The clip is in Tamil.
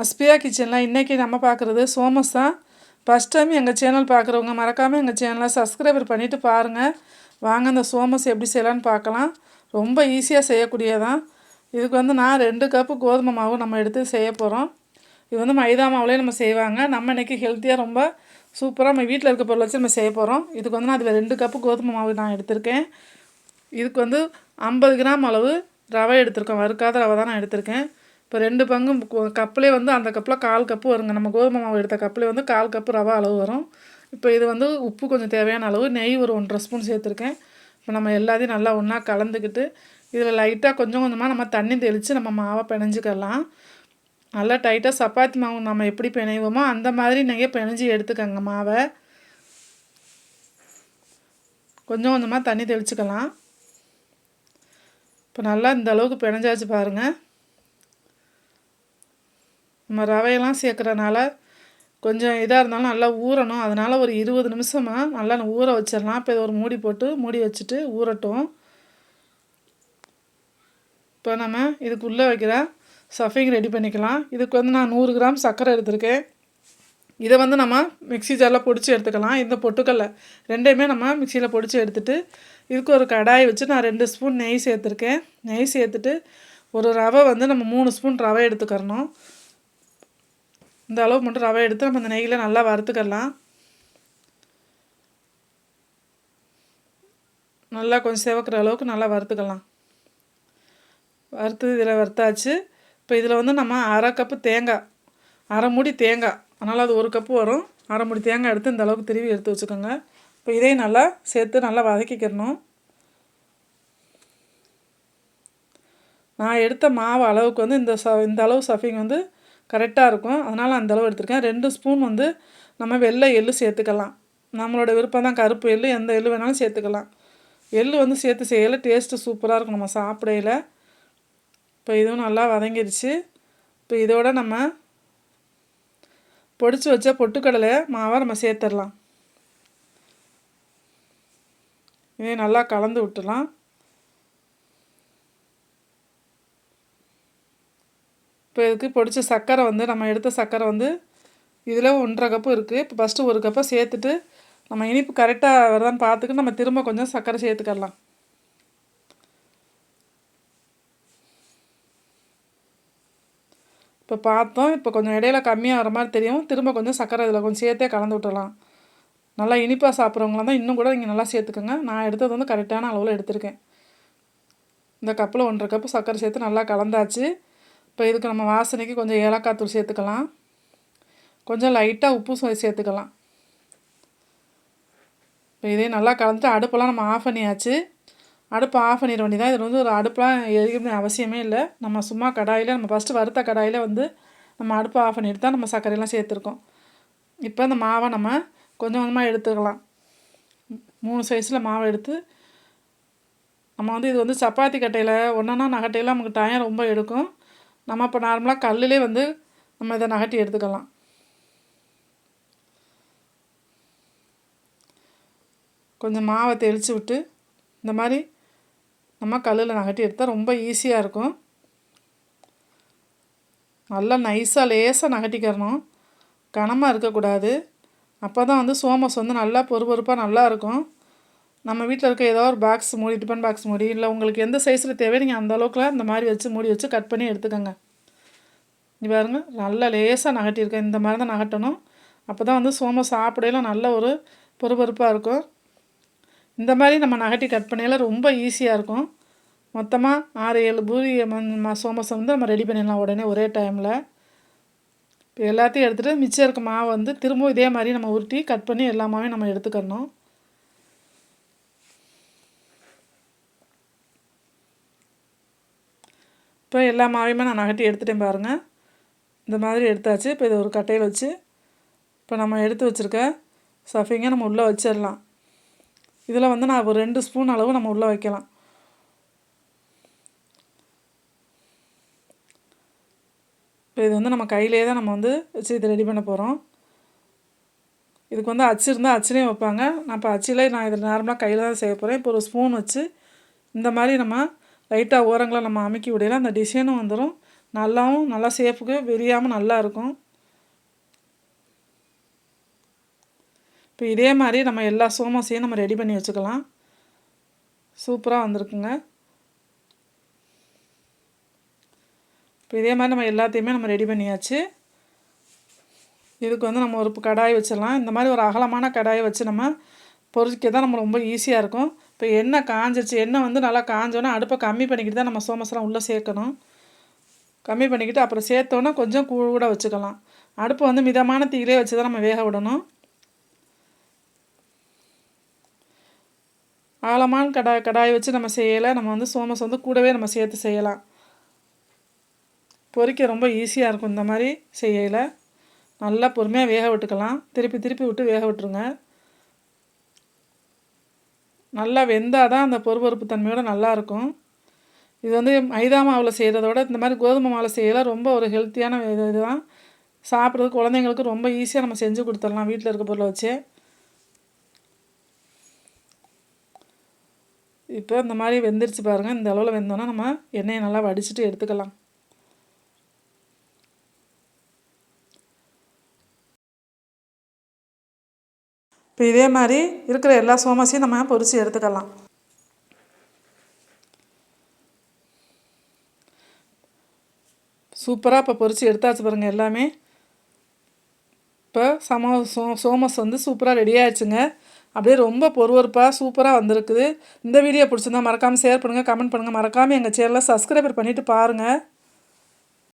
அஸ்பியா கிச்சனில் இன்றைக்கி நம்ம பார்க்குறது சோமஸ் தான் ஃபஸ்ட் டைம் எங்கள் சேனல் பார்க்குறவங்க மறக்காமல் எங்கள் சேனலை சப்ஸ்கிரைபர் பண்ணிவிட்டு பாருங்கள் வாங்க அந்த சோமஸ் எப்படி செய்யலான்னு பார்க்கலாம். ரொம்ப ஈஸியாக செய்யக்கூடியதான் இதுக்கு வந்து நான் ரெண்டு கப்பு கோதுமை மாவு நம்ம எடுத்து செய்ய போகிறோம் இது வந்து மைதா மாவுலேயே நம்ம செய்வாங்க. நம்ம இன்றைக்கி ஹெல்த்தியாக ரொம்ப சூப்பராக நம்ம வீட்டில் இருக்க பொருள் வச்சு நம்ம செய்ய போகிறோம் இதுக்கு வந்து நான் அதில் ரெண்டு கப்பு கோதுமை மாவு நான் எடுத்திருக்கேன். இதுக்கு வந்து ஐம்பது கிராம் அளவு ரவை எடுத்திருக்கேன். வறுக்காத ரவை தான் நான் எடுத்திருக்கேன். இப்போ ரெண்டு பங்கு கப்புலே வந்து அந்த கப்பில் கால் கப்பு வருங்க. நம்ம கோதுமை மாவு எடுத்த கப்பில் வந்து கால் கப்பு ரவா அளவு வரும். இப்போ இது வந்து உப்பு கொஞ்சம் தேவையான அளவு நெய் ஒரு ஒன்றரை ஸ்பூன் சேர்த்துருக்கேன். இப்போ நம்ம எல்லாத்தையும் நல்லா ஒன்றா கலந்துக்கிட்டு இதில் லைட்டாக கொஞ்சம் கொஞ்சமாக நம்ம தண்ணி தெளித்து நம்ம மாவை பிணைஞ்சிக்கலாம். நல்லா டைட்டாக சப்பாத்தி மாவு நம்ம எப்படி பிணைவோமோ அந்த மாதிரி நீங்கள் பிணைஞ்சி எடுத்துக்கோங்க மாவை. கொஞ்சம் கொஞ்சமாக தண்ணி தெளிச்சுக்கலாம். இப்போ நல்லா இந்த அளவுக்கு பிணைஞ்சாச்சு பாருங்கள் நம்ம ரவையெல்லாம் சேர்க்குறனால கொஞ்சம் இதாக இருந்தாலும் நல்லா ஊறணும். அதனால் ஒரு இருபது நிமிஷமாக நல்லா ஊற வச்சிடலாம். இப்போ இதை ஒரு மூடி போட்டு மூடி வச்சுட்டு ஊறட்டும். இப்போ நம்ம இதுக்குள்ளே வைக்கிற சஃபிங் ரெடி பண்ணிக்கலாம். இதுக்கு வந்து நான் நூறு கிராம் சர்க்கரை எடுத்திருக்கேன். இதை வந்து நம்ம மிக்சி ஜாரில் பொடிச்சு எடுத்துக்கலாம். இந்த பொட்டுக்கல்ல ரெண்டையுமே நம்ம மிக்சியில் பொடிச்சு எடுத்துகிட்டு இதுக்கு ஒரு கடாய் வச்சு நான் ரெண்டு ஸ்பூன் நெய் சேர்த்துருக்கேன். நெய் சேர்த்துட்டு ஒரு ரவை வந்து நம்ம மூணு ஸ்பூன் ரவை எடுத்துக்கிறணும். இந்த அளவு மட்டும் ரவை எடுத்து நம்ம இந்த நெய்யில் நல்லா வறுத்துக்கலாம். நல்லா கொஞ்சம் சிவக்கிற அளவுக்கு நல்லா வறுத்துக்கலாம். வறுத்து இதில் வறுத்தாச்சு. இப்போ இதில் வந்து நம்ம அரை கப்பு தேங்காய் அரை மூடி தேங்காய் அதனால் அது ஒரு கப்பு வரும். அரை மூடி தேங்காய் எடுத்து இந்த அளவுக்கு திருவி எடுத்து வச்சுக்கோங்க. இப்போ இதையும் நல்லா சேர்த்து நல்லா வதக்கிக்கிறணும் நான் எடுத்த மாவு அளவுக்கு வந்து இந்த ச இந்த அளவு சஃபிங் வந்து கரெக்டாக இருக்கும். அதனால் அந்தளவு எடுத்திருக்கேன். ரெண்டு ஸ்பூன் வந்து நம்ம வெள்ளை எள்ளு சேர்த்துக்கலாம். நம்மளோட விருப்பம் தான் கருப்பு எள்ளு எந்த எள்ளு வேணாலும் சேர்த்துக்கலாம். எள்ளு வந்து சேர்த்து செய்யலை. டேஸ்ட்டு சூப்பராக இருக்கும் நம்ம சாப்பிடையில். இப்போ இதுவும் நல்லா வதங்கிடுச்சு இப்போ இதோட நம்ம பொடிச்சு வச்ச பொட்டுக்கடலை மாவை நம்ம சேர்த்துடலாம். இதே நல்லா கலந்து விட்டுலாம் இப்போ இதுக்கு பொடிச்ச சர்க்கரை வந்து நம்ம எடுத்த சர்க்கரை வந்து இதில் ஒன்றரை கப்பு இருக்குது இப்போ ஃபஸ்ட்டு ஒரு கப்பை சேர்த்துட்டு நம்ம இனிப்பு கரெக்டாக வருதான்னு பார்த்துட்டு நம்ம திரும்ப கொஞ்சம் சர்க்கரை சேர்த்துக்கலாம் இப்போ பார்த்தோம் இப்போ கொஞ்சம் இடையில கம்மியாக வர மாதிரி தெரியும். திரும்ப கொஞ்சம் சர்க்கரை இதில் கொஞ்சம் சேர்த்தே கலந்து விட்டுடலாம் நல்லா இனிப்பாக சாப்பிட்றவங்களாம் தான் இன்னும் கூட நீங்கள் நல்லா சேர்த்துக்கோங்க. நான் எடுத்தது வந்து கரெக்டான அளவில் எடுத்திருக்கேன். இந்த கப்பில் ஒன்றரை கப்பு சர்க்கரை சேர்த்து நல்லா கலந்தாச்சு. இப்போ இதுக்கு நம்ம வாசனைக்கு கொஞ்சம் ஏலக்காய் தூள் சேர்த்துக்கலாம். கொஞ்சம் லைட்டாக உப்பு சேர்த்துக்கலாம். இப்போ இதே நல்லா கலந்துட்டு அடுப்பெல்லாம் நம்ம ஆஃப் பண்ணியாச்சு. அடுப்பை ஆஃப் பண்ணிட வேண்டியதான் இதில் வந்து ஒரு அடுப்பெலாம் எரிக்கணும் அவசியமே இல்லை. நம்ம சும்மா கடாயில் நம்ம ஃபஸ்ட்டு வறுத்த கடாயில் வந்து நம்ம அடுப்பை ஆஃப் பண்ணிட்டு தான் நம்ம சர்க்கரையெல்லாம் சேர்த்துருக்கோம். இப்போ அந்த மாவை நம்ம கொஞ்சம் கொஞ்சமாக எடுத்துக்கலாம். மூணு சைஸில் மாவை எடுத்து நம்ம வந்து இது வந்து சப்பாத்தி கட்டையில் ஒன்றா நகட்டையில் நமக்கு டயம் ரொம்ப எடுக்கும். நம்ம இப்போ நார்மலாக கல்லிலே வந்து நம்ம இதை நகட்டி எடுத்துக்கலாம். கொஞ்சம் மாவை தெளித்து விட்டு இந்த மாதிரி நம்ம கல்லில் நகட்டி எடுத்தால் ரொம்ப ஈஸியாக இருக்கும். நல்லா நைஸாக லேசாக நகட்டிக்கிறணும் கனமாக இருக்கக்கூடாது. அப்போ தான் வந்து சோமஸ் வந்து நல்லா பொறுப்பொறுப்பாக நல்லா இருக்கும். நம்ம வீட்டில் இருக்க ஏதோ ஒரு பாக்ஸ் மூடி டிஃபன் பாக்ஸ் மூடி இல்லை உங்களுக்கு எந்த சைஸில் தேவையோ நீங்கள் அந்த அளவுக்குலாம் இந்த மாதிரி வச்சு மூடி வச்சு கட் பண்ணி எடுத்துக்கோங்க. நீ பாருங்க நல்லா லேசாக நகட்டியிருக்கேன் இந்த மாதிரி தான் நகட்டணும். அப்போ தான் வந்து சோம சாப்பிடையில நல்ல ஒரு பொறுப்பொறுப்பாக இருக்கும். இந்த மாதிரி நம்ம நகட்டி கட் பண்ணையில ரொம்ப ஈஸியாக இருக்கும். மொத்தமாக ஆறு ஏழு பூரி சோமசம் வந்து நம்ம ரெடி பண்ணிடலாம் உடனே ஒரே டைமில் இப்போ எல்லாத்தையும் எடுத்துகிட்டு மிச்சம் இருக்க மாவை வந்து திரும்பவும் இதே மாதிரி நம்ம உருட்டி கட் பண்ணி எல்லா மாவையும் நம்ம எடுத்துக்கணும் இப்போ எல்லா மாவையுமே நான் நகட்டி எடுத்துகிட்டேன் பாருங்கள் இந்த மாதிரி எடுத்தாச்சு. இப்போ இதை ஒரு கட்டையில் வச்சு இப்போ நம்ம எடுத்து வச்சுருக்க சஃபிங்கை நம்ம உள்ளே வச்சிடலாம். இதில் வந்து நான் ஒரு ரெண்டு ஸ்பூன் அளவு நம்ம உள்ளே வைக்கலாம். இப்போ இது வந்து நம்ம கையிலே தான் நம்ம வந்து வச்சு இதை ரெடி பண்ண போகிறோம். இதுக்கு வந்து அச்சு இருந்தால் அச்சுலேயும் வைப்பாங்க. நான் இப்போ அச்சிலே நான் இதில் நார்மலாக கையில் தான் செய்ய போகிறேன். இப்போ ஒரு ஸ்பூன் வச்சு இந்த மாதிரி நம்ம லைட்டாக ஓரங்களை நம்ம அமைக்கி விடையில அந்த டிசைனும் வந்துடும் நல்லாவும் நல்லா சேஃபுக்கு விரியாமல் நல்லா இருக்கும். இப்போ இதே மாதிரி நம்ம எல்லா சோமஸையும் நம்ம ரெடி பண்ணி வச்சுக்கலாம். சூப்பராக வந்திருக்குங்க. இப்போ இதே மாதிரி நம்ம எல்லாத்தையுமே நம்ம ரெடி பண்ணியாச்சு. இதுக்கு வந்து நம்ம ஒரு கடாய் வச்சிடலாம். இந்த மாதிரி ஒரு அகலமான கடாயை வச்சு நம்ம பொறிக்க தான் நம்ம ரொம்ப ஈஸியாக இருக்கும். இப்போ எண்ணெய் காஞ்சிச்சு எண்ணெய் வந்து நல்லா காஞ்சோன்னா அடுப்பை கம்மி பண்ணிக்கிட்டு தான் நம்ம சோமஸ்லாம் உள்ளே சேர்க்கணும். கம்மி பண்ணிக்கிட்டு அப்புறம் சேர்த்தோன்னா கொஞ்சம் கூட வச்சுக்கலாம். அடுப்பு வந்து மிதமான தீயிலே வச்சு தான் நம்ம வேக விடணும். ஆழமான கடாய் கடாய் வச்சு நம்ம செய்யலை. நம்ம வந்து சோமஸ் வந்து கூடவே நம்ம சேர்த்து செய்யலாம். பொறிக்க ரொம்ப ஈஸியாக இருக்கும் இந்த மாதிரி செய்யலை. நல்லா பொறுமையாக வேக விட்டுக்கலாம். திருப்பி திருப்பி விட்டு வேக விட்டுருங்க. நல்லா வெந்தால் தான் அந்த பொறுபொறுப்பு தன்மையோடு நல்லாயிருக்கும். இது வந்து மைதா மாவில் செய்கிறதோட இந்த மாதிரி கோதுமை மாவில் செய்யலாம் ரொம்ப ஒரு ஹெல்த்தியான இது இதுதான். சாப்பிட்றது குழந்தைங்களுக்கு ரொம்ப ஈஸியாக நம்ம செஞ்சு கொடுத்துடலாம் வீட்டில் இருக்க பொருளை வச்சு. இப்போ இந்த மாதிரி வெந்துருச்சு பாருங்கள் இந்த அளவில் வெந்தோன்னா நம்ம எண்ணெயை நல்லா வடிச்சிட்டு எடுத்துக்கலாம். இப்போ இதே மாதிரி இருக்கிற எல்லா சோமஸையும் நம்ம பொரித்து எடுத்துக்கலாம். சூப்பராக இப்போ பொரித்து எடுத்தாச்சு பாருங்கள் எல்லாமே. இப்போ சம சோ சோமஸ் வந்து சூப்பராக ரெடி ஆயிடுச்சுங்க. அப்படியே ரொம்ப பொறுவறுப்பாக சூப்பராக வந்திருக்குது. இந்த வீடியோ பிடிச்சிருந்தா மறக்காமல் ஷேர் பண்ணுங்கள் கமெண்ட் பண்ணுங்கள் மறக்காமல் எங்கள் சேனலை சப்ஸ்கிரைபர் பண்ணிவிட்டு பாருங்கள்